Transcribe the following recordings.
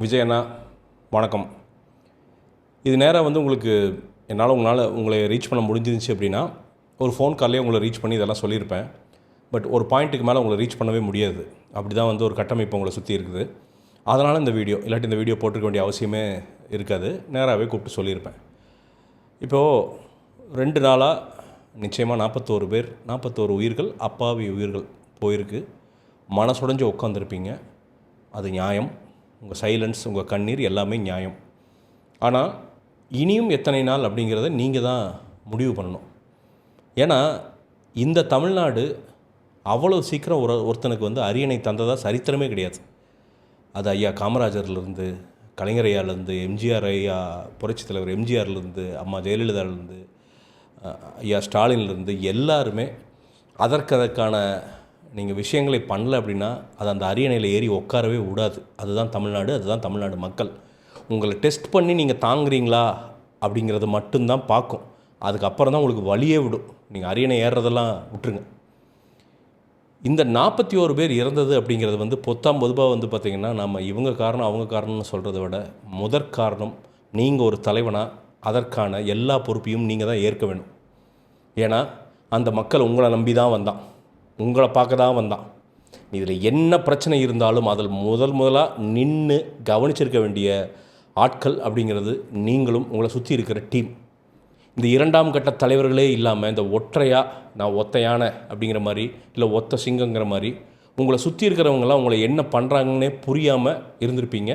விஜயண்ணா வணக்கம். இது நேராக வந்து உங்களுக்கு என்னால் உங்களால் உங்களை ரீச் பண்ண முடிஞ்சிருந்துச்சு அப்படின்னா ஒரு ஃபோன் கால்லேயே உங்களை ரீச் பண்ணி இதெல்லாம் சொல்லியிருப்பேன். பட் ஒரு பாயிண்ட்டுக்கு மேலே உங்களை ரீச் பண்ணவே முடியாது. அப்படி தான் வந்து ஒரு கட்டமைப்பு உங்களை சுற்றி இருக்குது. அதனால் இந்த வீடியோ இல்லாட்டி இந்த வீடியோ போட்டிருக்க வேண்டிய அவசியமே இருக்காது. நேராகவே கூப்பிட்டு சொல்லியிருப்பேன். இப்போது ரெண்டு நாளாக நிச்சயமாக நாற்பத்தோரு பேர் நாற்பத்தோரு உயிர்கள் அப்பாவி உயிர்கள் போயிருக்கு. மனசுடைஞ்சு உட்காந்துருப்பீங்க அது நியாயம். உங்கள் சைலன்ஸ் உங்கள் கண்ணீர் எல்லாமே நியாயம். ஆனால் இனியும் எத்தனை நாள் அப்படிங்கிறத நீங்கள் தான் முடிவு பண்ணணும். ஏன்னா இந்த தமிழ்நாடு அவ்வளோ சீக்கிரம் ஒரு ஒருத்தனுக்கு வந்து அரியணை தந்ததாக சரித்திரமே கிடையாது. அது ஐயா காமராஜர்லேருந்து கலைஞர் ஐயாலேருந்து எம்ஜிஆர் ஐயா புரட்சித் தலைவர் எம்ஜிஆர்லேருந்து அம்மா ஜெயலலிதாலேருந்து ஐயா ஸ்டாலின்லேருந்து எல்லாருமே அதற்கு அதற்கான நீங்கள் விஷயங்களை பண்ணல அப்படின்னா அது அந்த அரியணையில் ஏறி உட்காரவே விடாது. அதுதான் தமிழ்நாடு அதுதான் தமிழ்நாடு மக்கள். உங்களை டெஸ்ட் பண்ணி நீங்கள் தாங்குறீங்களா அப்படிங்கிறது மட்டும்தான் பார்க்கும். அதுக்கப்புறம் தான் உங்களுக்கு வழியே விடும். நீங்கள் அரியணை ஏறுறதெல்லாம் விட்டுருங்க. இந்த நாற்பத்தி ஓரு பேர் இறந்தது அப்படிங்கிறது வந்து பொத்தாம் பொதுவாக வந்து பார்த்திங்கன்னா நம்ம இவங்க காரணம் அவங்க காரணம்னு சொல்கிறத விட முதற் காரணம் நீங்கள் ஒரு தலைவனாக அதற்கான எல்லா பொறுப்பையும் நீங்கள் தான் ஏற்க வேணும். ஏன்னா அந்த மக்கள் உங்களை நம்பி தான் வந்தான். உங்களை பார்க்க தான் வந்தான். இதில் என்ன பிரச்சனை இருந்தாலும் அதில் முதல் முதலாக நின்று கவனிச்சிருக்க வேண்டிய ஆட்கள் அப்படிங்கிறது நீங்களும் உங்களை சுற்றி இருக்கிற டீம். இந்த இரண்டாம் கட்ட தலைவர்களே இல்லாமல் இந்த ஒற்றையா நான் ஒத்தையான அப்படிங்கிற மாதிரி இல்லை ஒத்த சிங்கங்கிற மாதிரி உங்களை சுற்றி இருக்கிறவங்களாம் உங்களை என்ன பண்ணுறாங்கன்னே புரியாமல் இருந்திருப்பீங்க.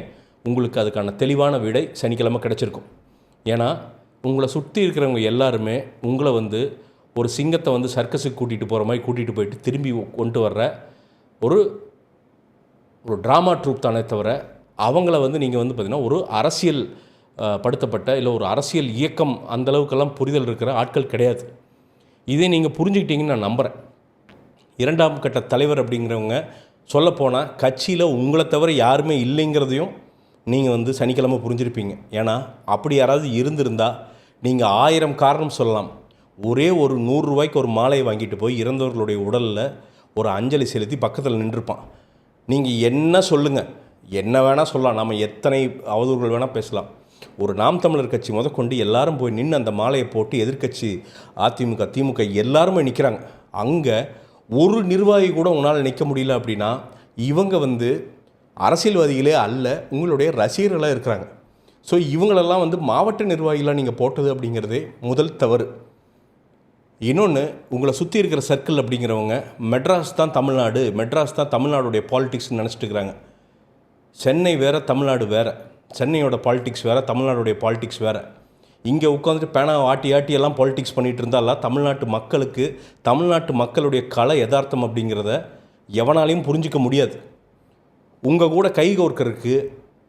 உங்களுக்கு அதுக்கான தெளிவான விடை சனிக்கிழமை கிடச்சிருக்கும். ஏன்னா உங்களை சுற்றி இருக்கிறவங்க எல்லாருமே உங்களை வந்து ஒரு சிங்கத்தை வந்து சர்க்கஸுக்கு கூட்டிகிட்டு போகிற மாதிரி கூட்டிகிட்டு போயிட்டு திரும்பி கொண்டு வர்ற ஒரு ஒரு ட்ராமா ட்ரூப் தானே தவிர அவங்கள வந்து நீங்கள் வந்து பார்த்திங்கன்னா ஒரு அரசியல் படுத்தப்பட்ட இல்லை ஒரு அரசியல் இயக்கம் அந்தளவுக்கெல்லாம் புரிதல் இருக்கிற ஆட்கள் கிடையாது. இதை நீங்கள் புரிஞ்சுக்கிட்டீங்கன்னு நான் நம்புகிறேன் இரண்டாம் கட்ட தலைவர் அப்படிங்கிறவங்க சொல்லப்போனால் கட்சியில் உங்களை தவிர யாருமே இல்லைங்கிறதையும் நீங்கள் வந்து சனிக்கிழமை புரிஞ்சிருப்பீங்க. ஏன்னா அப்படி யாராவது இருந்திருந்தால் நீங்கள் ஆயிரம் காரணம் சொல்லலாம். ஒரே ஒரு நூறுரூவாய்க்கு ஒரு மாலையை வாங்கிட்டு போய் இறந்தவர்களுடைய உடலில் ஒரு அஞ்சலி செலுத்தி பக்கத்தில் நின்றுப்பான். நீங்கள் என்ன சொல்லுங்கள் என்ன வேணால் சொல்லலாம். நம்ம எத்தனை அவதூறுகள் வேணால் பேசலாம். ஒரு நாம் தமிழர் கட்சி முதற்கொண்டு எல்லாரும் போய் நின்று அந்த மாலையை போட்டு எதிர்க்கட்சி அதிமுக திமுக எல்லாருமே நிற்கிறாங்க அங்கே ஒரு நிர்வாகி கூட உங்களால் நிற்க முடியல அப்படின்னா இவங்க வந்து அரசியல்வாதிகளே அல்ல உங்களுடைய ரசிகர்களாக இருக்கிறாங்க. ஸோ இவங்களெல்லாம் வந்து மாவட்ட நிர்வாகிகளாக நீங்கள் போட்டது அப்படிங்கிறதே முதல் தவறு. இன்னொன்று உங்களை சுற்றி இருக்கிற சர்க்கிள் அப்படிங்கிறவங்க மெட்ராஸ் தான் தமிழ்நாடு மெட்ராஸ் தான் தமிழ்நாடுடைய பாலிடிக்ஸ்னு நினச்சிட்டு இருக்கிறாங்க. சென்னை வேறு தமிழ்நாடு வேறு. சென்னையோட பாலிடிக்ஸ் வேறு தமிழ்நாடுடைய பாலிடிக்ஸ் வேறு. இங்கே உட்காந்துட்டு பேனா ஆட்டி ஆட்டி எல்லாம் பாலிடிக்ஸ் பண்ணிகிட்டு இருந்தாலாம் தமிழ்நாட்டு மக்களுக்கு தமிழ்நாட்டு மக்களுடைய கலை யதார்த்தம் அப்படிங்கிறத எவனாலையும் புரிஞ்சிக்க முடியாது. உங்கள் கூட கை கோர்க்கறதுக்கு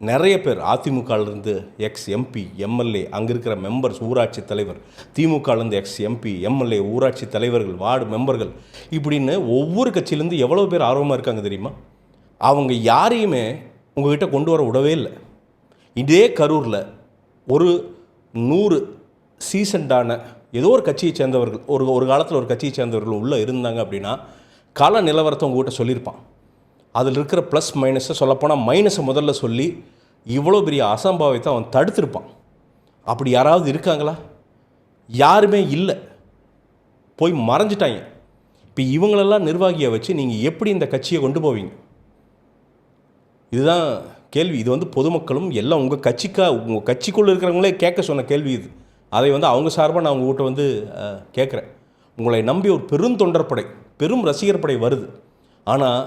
நிறைய பேர் அதிமுகலேருந்து எக்ஸ் எம்பி எம்எல்ஏ அங்கே இருக்கிற மெம்பர்ஸ் ஊராட்சி தலைவர் திமுகலேருந்து எக்ஸ் எம்பி எம்எல்ஏ ஊராட்சி தலைவர்கள் வார்டு மெம்பர்கள் இப்படின்னு ஒவ்வொரு கட்சியிலேருந்து எவ்வளோ பேர் ஆர்வமாக இருக்காங்க தெரியுமா? அவங்க யாரையுமே உங்ககிட்ட கொண்டு வர விடவே இல்லை. இதே கரூரில் ஒரு நூறு சீசண்டான ஏதோ ஒரு கட்சியை சேர்ந்தவர்கள் ஒரு ஒரு காலத்தில் ஒரு கட்சியை சேர்ந்தவர்கள் உள்ளே இருந்தாங்க அப்படின்னா கல நிலவரத்தை உங்ககிட்ட சொல்லியிருப்பான். அதில் இருக்கிற ப்ளஸ் மைனஸை சொல்லப்போனால் மைனஸை முதல்ல சொல்லி இவ்வளோ பெரிய அசம்பாவித்தை அவன் தடுத்திருப்பான். அப்படி யாராவது இருக்காங்களா? யாருமே இல்லை. போய் மறைஞ்சிட்டாங்க. இப்போ இவங்களெல்லாம் நிர்வாகியை வச்சு நீங்கள் எப்படி இந்த கட்சியை கொண்டு போவீங்க? இதுதான் கேள்வி. இது வந்து பொதுமக்களும் எல்லாம் உங்கள் கட்சிக்கா உங்கள் கட்சிக்குள்ளே இருக்கிறவங்களே கேட்க சொன்ன கேள்வி இது. அதை வந்து அவங்க சார்பாக நான் உங்கள்கிட்ட வந்து கேட்குறேன். உங்களை நம்பி ஒரு பெரும் தொண்டர்படை பெரும் ரசிகர் படை வருது. ஆனால்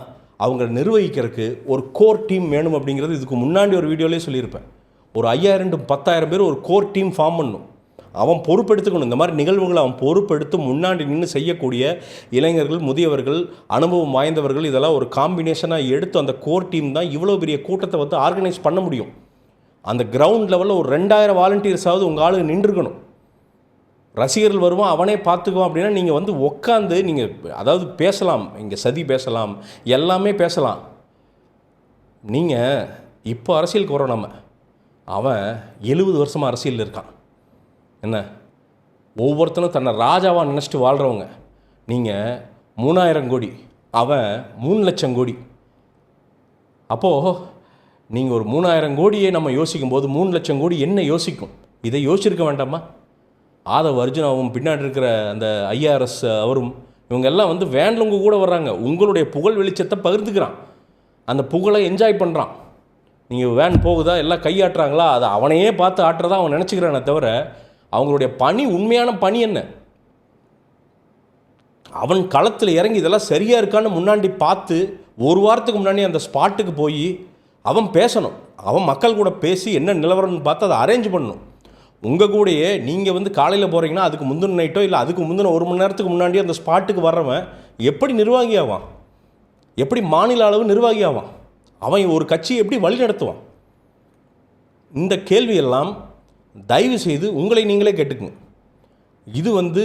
அவங்க நிர்வகிக்கிறதுக்கு ஒரு கோர் டீம் வேணும் அப்படிங்கிறது இதுக்கு முன்னாடி ஒரு வீடியோலேயே சொல்லியிருப்பேன். ஒரு ஐயாயிரம் டு பத்தாயிரம் பேர் ஒரு கோர் டீம் ஃபார்ம் பண்ணணும். அவன் பொறுப்பெடுத்துக்கணும். இந்த மாதிரி நிகழ்வுகளை அவன் பொறுப்பெடுத்து முன்னாடி நின்று செய்யக்கூடிய இளைஞர்கள் முதியவர்கள் அனுபவம் வாய்ந்தவர்கள் இதெல்லாம் ஒரு காம்பினேஷனாக எடுத்து அந்த கோர் டீம் தான் இவ்வளோ பெரிய கூட்டத்தை வந்து ஆர்கனைஸ் பண்ண முடியும். அந்த கிரவுண்ட் லெவலில் ஒரு ரெண்டாயிரம் வாலண்டியர்ஸாவது உங்கள் ஆளுங்க நின்றுருக்கணும் ரசிகர்கள் வருவான் அவனே பார்த்துக்குவான் அப்படின்னா நீங்கள் வந்து உட்காந்து நீங்கள் அதாவது பேசலாம் இங்கே சதி பேசலாம் எல்லாமே பேசலாம். நீங்கள் இப்போ அரசியலுக்கு வரோம் நம்ம. அவன் எழுபது வருஷமாக அரசியலில் இருக்கான். என்ன? ஒவ்வொருத்தனும் தன்னை ராஜாவாக நினச்சிட்டு வாழ்கிறவங்க நீங்கள் மூணாயிரம் கோடி அவன் மூணு லட்சம் கோடி. அப்போது நீங்கள் ஒரு மூணாயிரம் கோடியை நம்ம யோசிக்கும் போது மூணு லட்சம் கோடி என்ன யோசிக்கும்? இதை யோசிச்சிருக்க வேண்டாமா? ஆதவ் அர்ஜுனாவும் பின்னாடி இருக்கிற அந்த ஐஆர்எஸ் அவரும் இவங்க எல்லாம் வந்து வேனில் உங்கள் கூட வர்றாங்க. உங்களுடைய புகழ் வெளிச்சத்தை பகிர்ந்துக்கிறான். அந்த புகழை என்ஜாய் பண்ணுறான் நீங்கள் வேன் போகுதா? எல்லாம் கையாட்டுறாங்களா? அதை அவனையே பார்த்து ஆட்டுறதா அவன் நினச்சிக்கிறானே தவிர அவங்களுடைய பணி உண்மையான பணி என்ன? அவன் களத்தில் இறங்கி இதெல்லாம் சரியாக இருக்கான்னு முன்னாடி பார்த்து ஒரு வாரத்துக்கு முன்னாடி அந்த ஸ்பாட்டுக்கு போய் அவன் பேசணும். அவன் மக்கள் கூட பேசி என்ன நிலவரம்னு பார்த்து அதை அரேஞ்ச் பண்ணணும். உங்கள் கூடயே நீங்கள் வந்து காலையில் போகிறீங்கன்னா அதுக்கு முந்தின நைட்டோ இல்லை அதுக்கு முந்தின ஒரு மணி நேரத்துக்கு முன்னாடியே அந்த ஸ்பாட்டுக்கு வர்றவன் எப்படி நிர்வாகி ஆவான்? எப்படி மாநில அளவு நிர்வாகி ஆவான்? அவன் ஒரு கட்சியை எப்படி வழி நடத்துவான்? இந்த கேள்வியெல்லாம் தயவு செய்து உங்களை நீங்களே கேட்டுக்குங்க. இது வந்து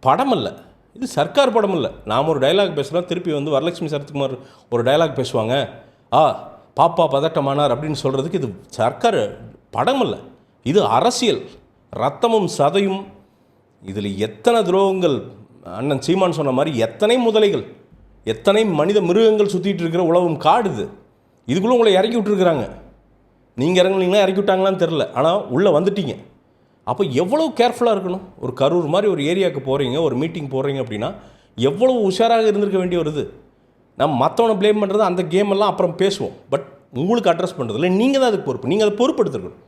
படம் அல்ல. இது சர்க்கார் படம் இல்லை நாம் ஒரு டயலாக் பேசுகிறோம் திருப்பி வந்து வரலட்சுமி சரத்குமார் ஒரு டயலாக் பேசுவாங்க. ஆ பாப்பா பதட்டமானார் அப்படின்னு சொல்கிறதுக்கு இது சர்க்கார் படம் இல்லை இது அரசியல். ரத்தமும் சதையும். இதில் எத்தனை துரோகங்கள்? அண்ணன் சீமான் சொன்ன மாதிரி எத்தனை முதலைகள்? எத்தனை மனித மிருகங்கள் சுற்றிட்டு இருக்கிற உலகம் காடுது. இதுக்குள்ளே உங்களை இறக்கி விட்டுருக்குறாங்க. நீங்கள் இறங்குனீங்களா இறக்கி விட்டாங்களான்னு தெரில ஆனால் உள்ளே வந்துட்டீங்க. அப்போ எவ்வளோ கேர்ஃபுல்லாக இருக்கணும்? ஒரு கரூர் மாதிரி ஒரு ஏரியாவுக்கு போகிறீங்க ஒரு மீட்டிங் போகிறீங்க அப்படின்னா எவ்வளோ உஷாராக இருந்திருக்க வேண்டிய வருது நம்ம மற்றவனை ப்ளேம் பண்ணுறது அந்த கேம் எல்லாம் அப்புறம் பேசுவோம். பட் உங்களுக்கு அட்ரஸ் பண்ணுறது இல்லை நீங்கள் தான் அதுக்கு பொறுப்பு. நீங்கள் அதை பொறுப்படுத்திருக்கணும்.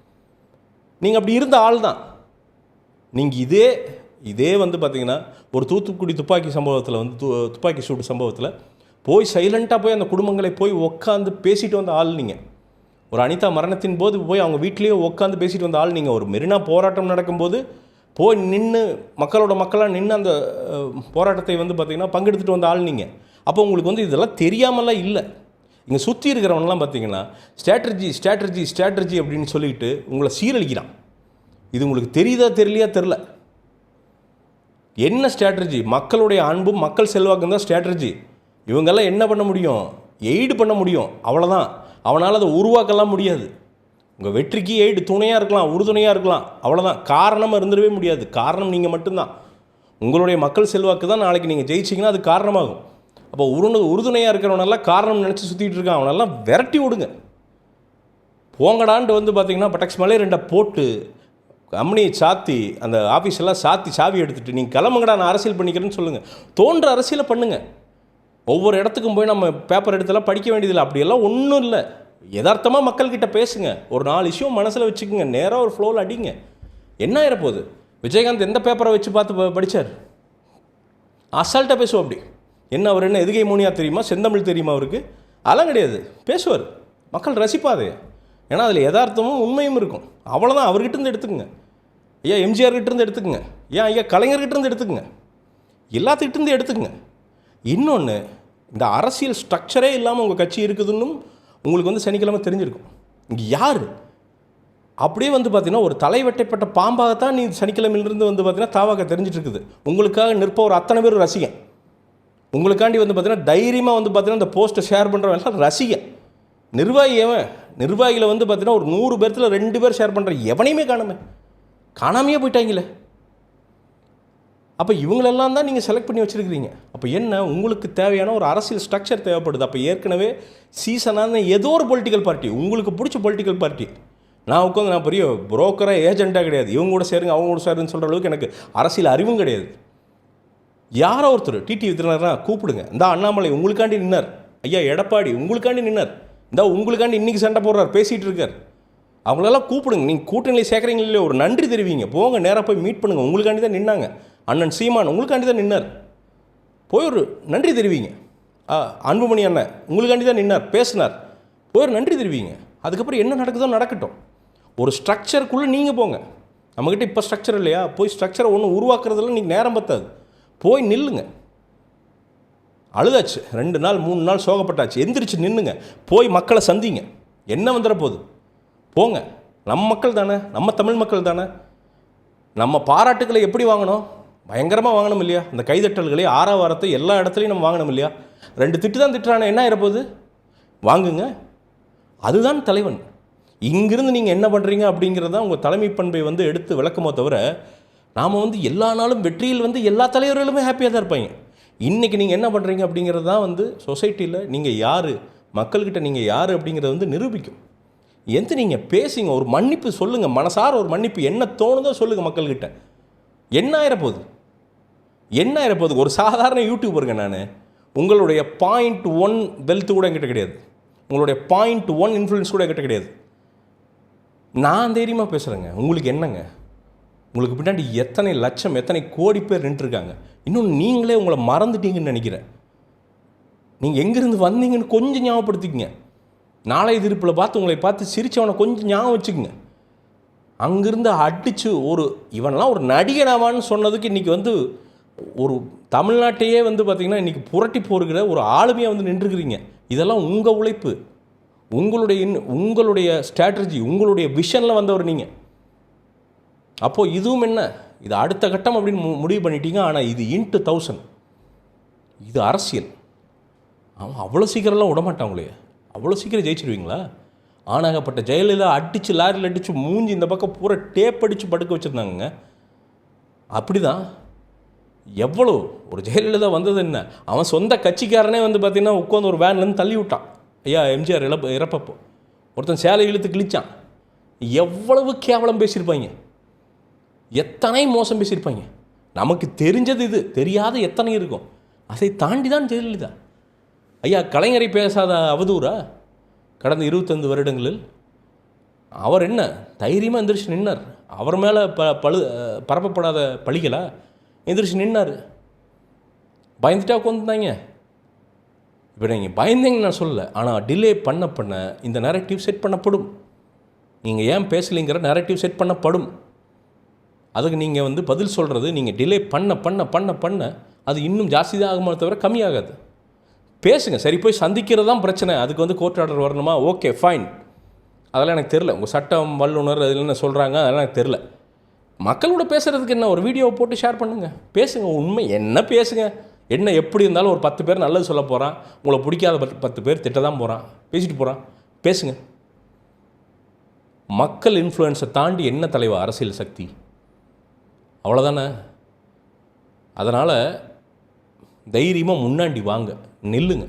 நீங்கள் அப்படி இருந்த ஆள் தான். நீங்கள் இதே இதே வந்து பார்த்தீங்கன்னா ஒரு தூத்துக்குடி துப்பாக்கி சம்பவத்தில் வந்து து துப்பாக்கி சூடு சம்பவத்தில் போய் சைலண்ட்டாக போய் அந்த குடும்பங்களை போய் உட்காந்து பேசிட்டு வந்த ஆள் நீங்கள் ஒரு அனிதா மரணத்தின் போது போய் அவங்க வீட்லேயே உட்காந்து பேசிட்டு வந்த ஆள் நீங்கள் ஒரு மெரினா போராட்டம் நடக்கும்போது போய் நின்று மக்களோட மக்களாக நின்று அந்த போராட்டத்தை வந்து பார்த்திங்கன்னா பங்கெடுத்துட்டு வந்த ஆள் நீங்கள் அப்போ உங்களுக்கு வந்து இதெல்லாம் தெரியாமலாம் இல்லை. இங்கே சுற்றி இருக்கிறவனெலாம் பார்த்தீங்கன்னா ஸ்ட்ராட்டஜி ஸ்ட்ராட்டஜி ஸ்ட்ராட்டஜி அப்படின்னு சொல்லிட்டு உங்களை சீரழிக்கிறான். இது உங்களுக்கு தெரியுதா தெரியலையா? தெரில என்ன ஸ்ட்ராட்டஜி மக்களுடைய அன்பும் மக்கள் செல்வாக்கும் தான் ஸ்ட்ராட்டஜி இவங்கெல்லாம் என்ன பண்ண முடியும்? எய்டு பண்ண முடியும். அவ்வளோதான் அவனால் அதை உருவாக்கலாம் முடியாது. உங்கள் வெற்றிக்கு எய்டு. துணையாக இருக்கலாம். உறுதுணையாக இருக்கலாம். அவ்வளோதான் காரணம் இருந்துடவே முடியாது. காரணம் நீங்கள் மட்டும்தான். உங்களுடைய மக்கள் செல்வாக்கு தான் நாளைக்கு நீங்கள் ஜெயிச்சிங்கன்னா அது காரணமாகும். அப்போ உருணு உறுதுணையாக இருக்கிறவனெல்லாம் காரணம் நினச்சி சுற்றிட்டு இருக்கான். அவனெல்லாம் விரட்டி விடுங்க. போங்கடான்ட்டு வந்து பார்த்தீங்கன்னா பட்டக்ஸ் மலை ரெண்டை போட்டு கம்பெனியை சாத்தி அந்த ஆஃபீஸ் எல்லாம் சாத்தி சாவி எடுத்துகிட்டு நீங்கள் கிளம்புங்கடா நான் அரசியல் பண்ணிக்கிறேன்னு சொல்லுங்கள் தோன்ற அரசியலை பண்ணுங்கள் ஒவ்வொரு இடத்துக்கும் போய் நம்ம பேப்பர் எடுத்தெல்லாம் படிக்க வேண்டியதில்லை. அப்படியெல்லாம் ஒன்றும் இல்லை. யதார்த்தமாக மக்கள்கிட்ட பேசுங்க. ஒரு நாலு இஷ்யூ மனசில் வச்சுக்கோங்க. நேராக ஒரு ஃப்ளோவில் அடிங்க. என்ன ஆயிரப்போகுது? விஜயகாந்த் எந்த பேப்பரை வச்சு பார்த்து படித்தார் படிச்சார்? அசால்ட்டாக பேசுவோம் அப்படி. என்ன அவர் என்ன எதுகை மூனியா தெரியுமா? செந்தமிழ் தெரியுமா அவருக்கு? அதெல்லாம் கிடையாது. பேசுவார். மக்கள் ரசிப்பாதே. ஏன்னா அதில் யதார்த்தமும் உண்மையும் இருக்கும். அவ்வளோதான் அவர்கிட்டருந்து எடுத்துக்கங்க. ஐயா எம்ஜிஆர் எடுத்துக்கங்க. ஏன் ஐயா கலைஞர்கிட்ட இருந்து எடுத்துக்கங்க. எல்லாத்துக்கிட்டருந்து எடுத்துக்கங்க. இன்னொன்று இந்த அரசியல் ஸ்ட்ரக்சரே இல்லாமல் உங்கள் கட்சி இருக்குதுன்னும் உங்களுக்கு வந்து சனிக்கிழமை தெரிஞ்சிருக்கும். இங்கே யார்? அப்படியே வந்து பார்த்தீங்கன்னா ஒரு தலைவெட்டைப்பட்ட பாம்பாகத்தான் நீ சனிக்கிழமையிலிருந்து வந்து பார்த்தீங்கன்னா தாவாக தெரிஞ்சிட்டு இருக்குது. உங்களுக்காக நிற்ப ஒரு அத்தனை பேர் ரசிகன். உங்களுக்காண்டி வந்து பார்த்தீங்கன்னா தைரியமாக வந்து பார்த்தீங்கன்னா இந்த போஸ்ட்டை ஷேர் பண்ணுறவன் ரசிகன் நிர்வாகி எவன்? நிர்வாகியில் வந்து பார்த்தீங்கன்னா ஒரு நூறு பேர்த்தில் ரெண்டு பேர் ஷேர் பண்ணுற எவனையுமே காணுமே. காணாமையே போயிட்டாங்களே அப்போ இவங்களெல்லாம் தான் நீங்கள் செலக்ட் பண்ணி வச்சுருக்கிறீங்க. அப்போ என்ன? உங்களுக்கு தேவையான ஒரு அரசியல் ஸ்ட்ரக்சர் தேவைப்படுது. அப்போ ஏற்கனவே சீசனான ஏதோ ஒரு பொலிட்டிக்கல் பார்ட்டி உங்களுக்கு பிடிச்ச பொலிட்டிக்கல் பார்ட்டி நான் உட்காந்து நான் பெரிய புரோக்கராக ஏஜெண்ட்டாக கிடையாது. இவங்க கூட சேருங்க அவங்க கூட சேருன்னு சொல்கிற அளவுக்கு எனக்கு அரசியல் அறிவும் கிடையாது. யாரோ ஒருத்தர் டிடி வித்ரனா கூப்பிடுங்க. இந்த அண்ணாமலை உங்களுக்காண்டி நின்னார். ஐயா எடப்பாடி உங்களுக்காண்டி நின்னார். இந்த உங்களுக்காண்டி இன்னைக்கு சண்டை போடுறார் பேசிகிட்டு இருக்கார். அவங்களெல்லாம் கூப்பிடுங்க. நீங்கள் கூட்டணியில் சேர்க்குறீங்க ஒரு நன்றி தெரிவிங்க. போங்க நேராக போய் மீட் பண்ணுங்கள் உங்களுக்காண்டி தான் நின்னாங்க. அண்ணன் சீமான் உங்களுக்காண்டி தான் நின்னார். போய் ஒரு நன்றி தெரிவிங்க. ஆ அன்புமணி அண்ணன் உங்களுக்காண்டி தான் நின்னார் பேசினார். போய் ஒரு நன்றி தெரிவிங்க. அதுக்கப்புறம் என்ன நடக்குதோ நடக்கட்டும். ஒரு ஸ்ட்ரக்சருக்குள்ளே நீங்கள் போங்க. நம்மக்கிட்ட இப்போ ஸ்ட்ரக்சர் இல்லையா? போய் ஸ்ட்ரக்சரை ஒன்று உருவாக்குறதுல நீங்கள் நேரம் பத்தாது. போய் நில்லுங்க. அழுதாச்சு. ரெண்டு நாள் மூணு நாள் சோகப்பட்டாச்சு. எந்திரிச்சு நின்னுங்க. போய் மக்களை சந்திங்க. என்ன வந்துட போகுது? போங்க. நம்ம மக்கள் தானே. நம்ம தமிழ் மக்கள் தானே. நம்ம பாராட்டுக்களை எப்படி வாங்கணும்? பயங்கரமாக வாங்கணும் இல்லையா? இந்த கைதட்டல்களை ஆறாவாரத்தை எல்லா இடத்துலையும் நம்ம வாங்கணும் இல்லையா? ரெண்டு திட்டு தான் திட்டுறானே. என்ன ஆயிரப்போகுது வாங்குங்க. அதுதான் தலைவன். இங்கிருந்து நீங்கள் என்ன பண்ணுறீங்க அப்படிங்கிறத உங்கள் தலைமை பண்பை வந்து எடுத்து விளக்கமோ தவிர நாம் வந்து எல்லா நாளும் வெற்றியில் வந்து எல்லா தலைவர்களுமே ஹாப்பியாக தான் இருப்பாங்க. இன்றைக்கி நீங்கள் என்ன பண்ணுறீங்க அப்படிங்கிறது தான் வந்து சொசைட்டியில் நீங்கள் யார் மக்கள்கிட்ட நீங்கள் யார் அப்படிங்கிறத வந்து நிரூபிக்கும். எந்த நீங்கள் பேசுங்க ஒரு மன்னிப்பு சொல்லுங்கள் மனசார ஒரு மன்னிப்பு என்ன தோணுதோ சொல்லுங்கள் மக்கள்கிட்ட. என்ன ஆயிரப்போகுது? என்ன ஆயிரப்போகுது? ஒரு சாதாரண யூடியூபருங்க நான். உங்களுடைய பாயிண்ட் ஒன் வெல்த் கூட என்கிட்ட கிடையாது. உங்களுடைய பாயிண்ட் ஒன் இன்ஃப்ளூயன்ஸ் கூட என்கிட்ட கிடையாது. நான் தைரியமாக பேசுகிறேங்க உங்களுக்கு என்னங்க? உங்களுக்கு பின்னாடி எத்தனை லட்சம் எத்தனை கோடி பேர் நின்றுருக்காங்க. இன்னும் நீங்களே உங்களை மறந்துட்டீங்கன்னு நினைக்கிறேன். நீங்கள் எங்கேருந்து வந்தீங்கன்னு கொஞ்சம் ஞாபகப்படுத்திக்கங்க. நாளைய திருப்பில் பார்த்து உங்களை பார்த்து சிரிச்சவனை கொஞ்சம் ஞாபகம் வச்சுக்கோங்க. அங்கேருந்து அடித்து ஒரு இவன்லாம் ஒரு நடிகனாவான்னு சொன்னதுக்கு இன்றைக்கி வந்து ஒரு தமிழ்நாட்டையே வந்து பார்த்திங்கன்னா இன்றைக்கி புரட்டி போருகிற ஒரு ஆளுமையாக வந்து நின்றுக்கிறீங்க இதெல்லாம் உங்கள் உழைப்பு. உங்களுடைய உங்களுடைய ஸ்ட்ராட்டஜி உங்களுடைய விஷனில் வந்தவர் நீங்கள் அப்போது இதுவும் என்ன? இது அடுத்த கட்டம் அப்படின்னு மு- முடிவு பண்ணிட்டீங்க ஆனால் இது இன்ட்டு தௌசண்ட் இது அரசியல். அவன் அவ்வளோ சீக்கிரம்லாம் விடமாட்டாங்களே அவ்வளோ சீக்கிரம் ஜெயிச்சிருவீங்களா? ஆனாகப்பட்ட ஜெயலலிதா அடித்து லாரியில் அடித்து மூஞ்சி இந்த பக்கம் பூரா டேப் அடித்து படுக்க வச்சுருந்தாங்க அப்படி தான் எவ்வளோ ஒரு ஜெயலலிதா வந்தது என்ன? அவன் சொந்த கட்சிக்காரனே வந்து பார்த்தீங்கன்னா உட்காந்து ஒரு வேன்லேருந்து தள்ளி விட்டான். ஐயா எம்ஜிஆர் இழப்பு இறப்பப்போ. ஒருத்தன் சேலை இழுத்து கிழிச்சான். எவ்வளவு கேவலம் பேசியிருப்பாங்க. எத்தனை மோசம் பேசியிருப்பாங்க? நமக்கு தெரிஞ்சது இது தெரியாத எத்தனை இருக்கும். அதை தாண்டி தான் ஜெயலலிதா. ஐயா கலைஞரை பேசாத அவதூறா? கடந்த இருபத்தைந்து வருடங்களில் அவர் என்ன தைரியமாக எந்திரிச்சு நின்னார்? அவர் மேலே ப பழு பரப்பப்படாத பழிகளா? எந்திரிச்சு நின்னார். பயந்துட்டா உட்காந்துருந்தாங்க இப்போ நீங்கள் பயந்தீங்கன்னு நான் சொல்லலை. ஆனால் டிலே பண்ண பண்ண இந்த நரேட்டிவ் செட் பண்ணப்படும். நீங்கள் ஏன் பேசலைங்கிற நரேட்டிவ் செட் பண்ணப்படும். அதுக்கு நீங்கள் வந்து பதில் சொல்கிறது நீங்கள் டிலே பண்ண பண்ண பண்ண பண்ண அது இன்னும் ஜாஸ்தி தான் ஆகுமே தவிர கம்மியாகாது. பேசுங்க சரி போய் சந்திக்கிறது தான் பிரச்சனை. அதுக்கு வந்து கோர்ட் ஆர்டர் வரணுமா? ஓகே ஃபைன் அதெல்லாம் எனக்கு தெரில உங்கள் சட்டம் வல்லுநர் அதில் என்ன சொல்கிறாங்க அதெல்லாம் எனக்கு தெரில மக்களோட பேசுகிறதுக்கு என்ன? ஒரு வீடியோவை போட்டு ஷேர் பண்ணுங்கள் பேசுங்க உண்மை. என்ன பேசுங்க? என்ன எப்படி இருந்தாலும் ஒரு பத்து பேர் நல்லது சொல்ல போகிறான் உங்களை பிடிக்காத பத்து பத்து பேர் திட்ட தான் போகிறான் பேசிட்டு போகிறான் பேசுங்க. மக்கள் இன்ஃப்ளூயன்ஸை தாண்டி என்ன தலைவா? அரசியல் சக்தி? அவ்வளோதானே அதனால் தைரியமாக முன்னாடி வாங்க நில்லுங்க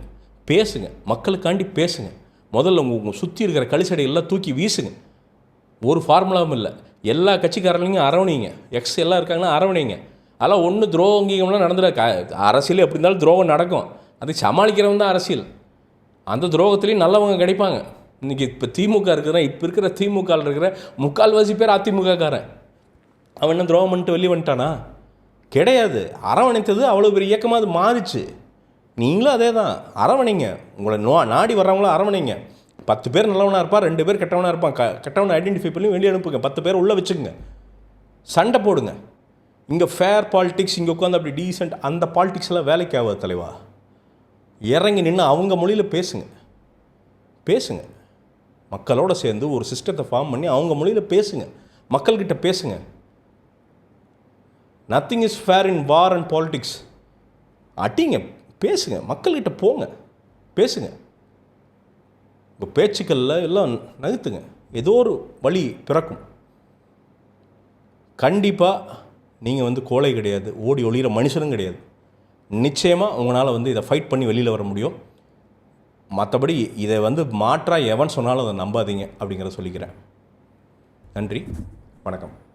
பேசுங்க மக்களுக்காண்டி பேசுங்க. முதல்ல உங்கள் உங்கள் சுற்றி இருக்கிற கழிச்சடை எல்லாம் தூக்கி வீசுங்க. ஒரு ஃபார்முலாவும் இல்லை. எல்லா கட்சிக்காரங்களையும் அரவணைங்க. எக்ஸ் எல்லாம் இருக்காங்கன்னா அரவணைங்க. அதெல்லாம் ஒன்று துரோகங்கம்லாம் நடந்துட. க அரசியல் எப்படி இருந்தாலும் துரோகம் நடக்கும். அது சமாளிக்கிறவன் தான் அரசியல். அந்த துரோகத்துலேயும் நல்லவங்க கிடைப்பாங்க. இன்றைக்கி இப்போ திமுக இருக்கிற இப்போ இருக்கிற திமுகவில் இருக்கிற முக்கால்வாசி பேர் அதிமுகக்காரன். அவன் என்ன துரோகம் பண்ணிட்டு வெளியே வந்துட்டானா? கிடையாது. அரவணைத்தது அவ்வளோ பெரிய இயக்கமாக அது மாறிச்சு. நீங்களும் அதே தான் அரவணைங்க. உங்களை நோ நாடி வர்றவங்களும் அரவணைங்க. பத்து பேர் நல்லவனாக இருப்பான் ரெண்டு பேர் கெட்டவனாக இருப்பான். க கெட்டவனை ஐடென்டிஃபை பண்ணி வெளியே அனுப்புங்க. பத்து பேர் உள்ளே வச்சுக்கோங்க. சண்டை போடுங்க. இங்கே ஃபேர் பாலிட்டிக்ஸ் இங்கே உட்காந்து அப்படி டீசெண்ட் அந்த பாலிடிக்ஸ் எல்லாம் வேலைக்கு ஆகாது தலைவா. இறங்கி நின்று அவங்க மொழியில் பேசுங்க. பேசுங்க. மக்களோடு சேர்ந்து ஒரு சிஸ்டத்தை ஃபார்ம் பண்ணி அவங்க மொழியில் பேசுங்க. மக்கள்கிட்ட பேசுங்க. Nothing is fair in war and politics அட்டிங்க பேசுங்க மக்கள்கிட்ட போங்க பேசுங்க. உங்கள் பேச்சுக்களில் எல்லாம் நகர்த்துங்க ஏதோ ஒரு வழி பிறக்கும். கண்டிப்பாக நீங்கள் வந்து கோழை கிடையாது ஓடி ஒளிகிற மனுஷனும் கிடையாது. நிச்சயமாக உங்களால் வந்து இதை ஃபைட் பண்ணி வெளியில் வர முடியும். மற்றபடி இதை வந்து மாற்றா எவன் சொன்னாலும் அதை நம்பாதீங்க அப்படிங்கிறத சொல்லிக்கிறேன். நன்றி வணக்கம்.